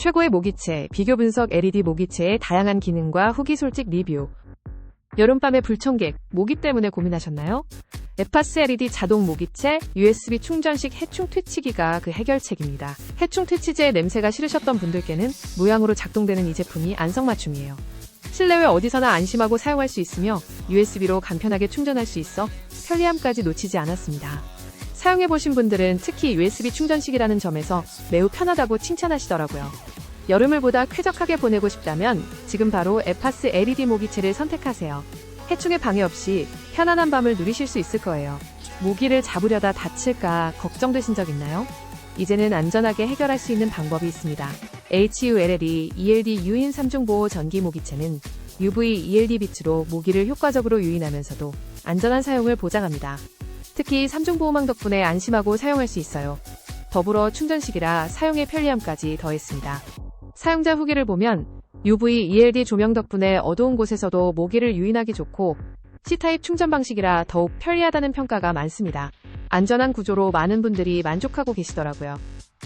최고의 모기채, 비교 분석 LED 모기채의 다양한 기능과 후기 솔직 리뷰. 여름밤의 불청객, 모기 때문에 고민하셨나요? 에파스 LED 자동 모기채, USB 충전식 해충 퇴치기가 그 해결책입니다. 해충 퇴치제의 냄새가 싫으셨던 분들께는 무향으로 작동되는 이 제품이 안성맞춤이에요. 실내외 어디서나 안심하고 사용할 수 있으며 USB로 간편하게 충전할 수 있어 편리함까지 놓치지 않았습니다. 사용해보신 분들은 특히 USB 충전식이라는 점에서 매우 편하다고 칭찬하시더라고요. 여름을 보다 쾌적하게 보내고 싶다면 지금 바로 에파스 LED 모기채를 선택하세요. 해충의 방해 없이 편안한 밤을 누리실 수 있을 거예요. 모기를 잡으려다 다칠까 걱정되신 적 있나요? 이제는 안전하게 해결할 수 있는 방법이 있습니다. HULLE ELD 유인 3중 보호 전기 모기채는 UV ELD 빛으로 모기를 효과적으로 유인하면서도 안전한 사용을 보장합니다. 특히 3중 보호망 덕분에 안심하고 사용할 수 있어요. 더불어 충전식이라 사용의 편리함까지 더했습니다. 사용자 후기를 보면 UV ELD 조명 덕분에 어두운 곳에서도 모기를 유인하기 좋고 C타입 충전 방식이라 더욱 편리하다는 평가가 많습니다. 안전한 구조로 많은 분들이 만족하고 계시더라고요.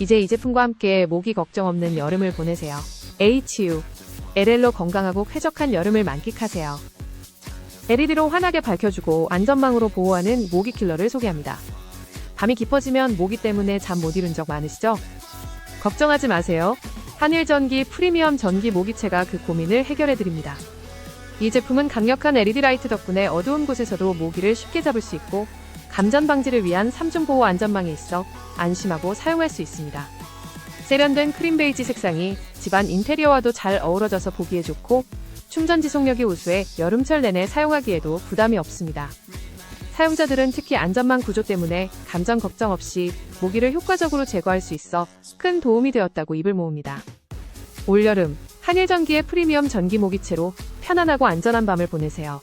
이제 이 제품과 함께 모기 걱정 없는 여름을 보내세요. HU LL로 건강하고 쾌적한 여름을 만끽하세요. LED로 환하게 밝혀주고 안전망으로 보호하는 모기 킬러를 소개합니다. 밤이 깊어지면 모기 때문에 잠 못 이룬 적 많으시죠? 걱정하지 마세요. 한일전기 프리미엄 전기 모기채가 그 고민을 해결해 드립니다. 이 제품은 강력한 LED 라이트 덕분에 어두운 곳에서도 모기를 쉽게 잡을 수 있고 감전 방지를 위한 3중 보호 안전망이 있어 안심하고 사용할 수 있습니다. 세련된 크림 베이지 색상이 집안 인테리어와도 잘 어우러져서 보기에 좋고 충전 지속력이 우수해 여름철 내내 사용하기에도 부담이 없습니다. 사용자들은 특히 안전망 구조 때문에 감전 걱정 없이 모기를 효과적으로 제거할 수 있어 큰 도움이 되었다고 입을 모읍니다. 올여름 한일전기의 프리미엄 전기 모기채로 편안하고 안전한 밤을 보내세요.